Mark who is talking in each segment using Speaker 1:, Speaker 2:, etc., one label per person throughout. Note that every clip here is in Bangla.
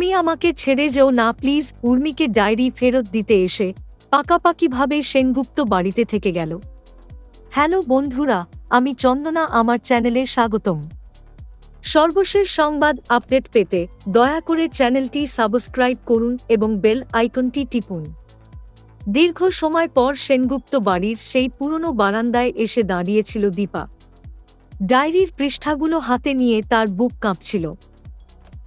Speaker 1: তুমি আমাকে ছেড়ে যেও না, প্লিজ। উর্মিকে ডায়েরি ফেরত দিতে এসে পাকাপাকিভাবে সেনগুপ্ত বাড়িতে থেকে গেল। হ্যালো বন্ধুরা, আমি চন্দনা, আমার চ্যানেলে স্বাগতম। সর্বশেষ সংবাদ আপডেট পেতে দয়া করে চ্যানেলটি সাবস্ক্রাইব করুন এবং বেল আইকনটি টিপুন। দীর্ঘ সময় পর সেনগুপ্ত বাড়ির সেই পুরনো বারান্দায় এসে দাঁড়িয়েছিল দীপা। ডায়েরির পৃষ্ঠাগুলো হাতে নিয়ে তার বুক কাঁপছিল।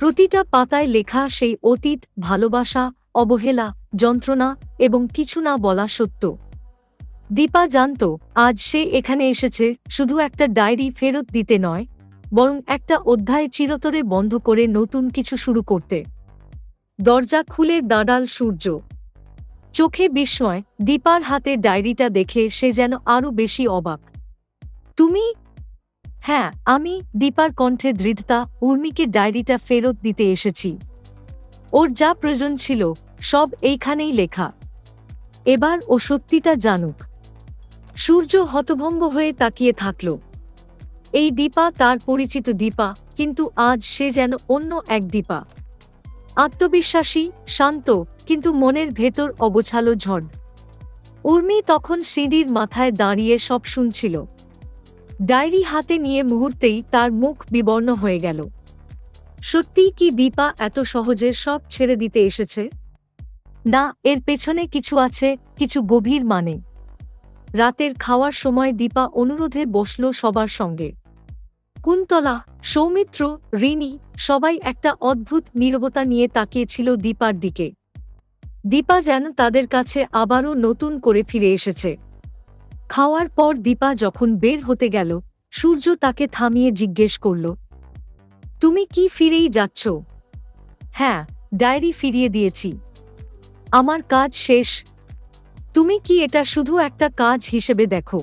Speaker 1: প্রতিটা পাতায় লেখা সেই অতীত, ভালোবাসা, অবহেলা, যন্ত্রণা এবং কিছু না বলা সত্য। দীপা জানত, আজ সে এখানে এসেছে শুধু একটা ডায়েরি ফেরত দিতে নয়, বরং একটা অধ্যায় চিরতরে বন্ধ করে নতুন কিছু শুরু করতে। দরজা খুলে দাঁড়াল সূর্য। চোখে বিস্ময়, দীপার হাতে ডায়েরিটা দেখে সে যেন আরও বেশি অবাক। তুমি হ্যাঁ আমি দীপার কণ্ঠে দৃঢ়তা, উর্মিকে ডায়েরিটা ফেরত দিতে এসেছি। ওর যা প্রয়োজন ছিল, সব এইখানেই লেখা। এবার ও সত্যিটা জানুক। সূর্য হতভম্ব হয়ে তাকিয়ে থাকল। এই দীপা তার পরিচিত দীপা, কিন্তু আজ সে যেন অন্য এক দীপা। আত্মবিশ্বাসী, শান্ত, কিন্তু মনের ভেতর অগোছালো ঝড়। উর্মি তখন সিঁড়ির মাথায় দাঁড়িয়ে সব শুনছিল। ডায়েরি হাতে নিয়ে মুহূর্তেই তার মুখ বিবর্ণ হয়ে গেল। সত্যিই কি দীপা এত সহজে সব ছেড়ে দিতে এসেছে? না, এর পেছনে কিছু আছে, কিছু গভীর মানে। রাতের খাওয়ার সময় দীপা অনুরোধে বসল সবার সঙ্গে। কুন্তলা, সৌমিত্র, রিনি সবাই একটা অদ্ভুত নীরবতা নিয়ে তাকিয়েছিল দীপার দিকে। দীপা যেন তাদের কাছে আবারও নতুন করে ফিরে এসেছে। খাওয়ার পর দীপা যখন বের হতে গেল, সূর্য তাকে থামিয়ে জিজ্ঞেস করল, তুমি কি ফিরেই যাচ্ছ? হ্যাঁ ডায়েরি ফিরিয়ে দিয়েছি। আমার কাজ শেষ। তুমি কি এটা শুধু একটা কাজ হিসেবে দেখো?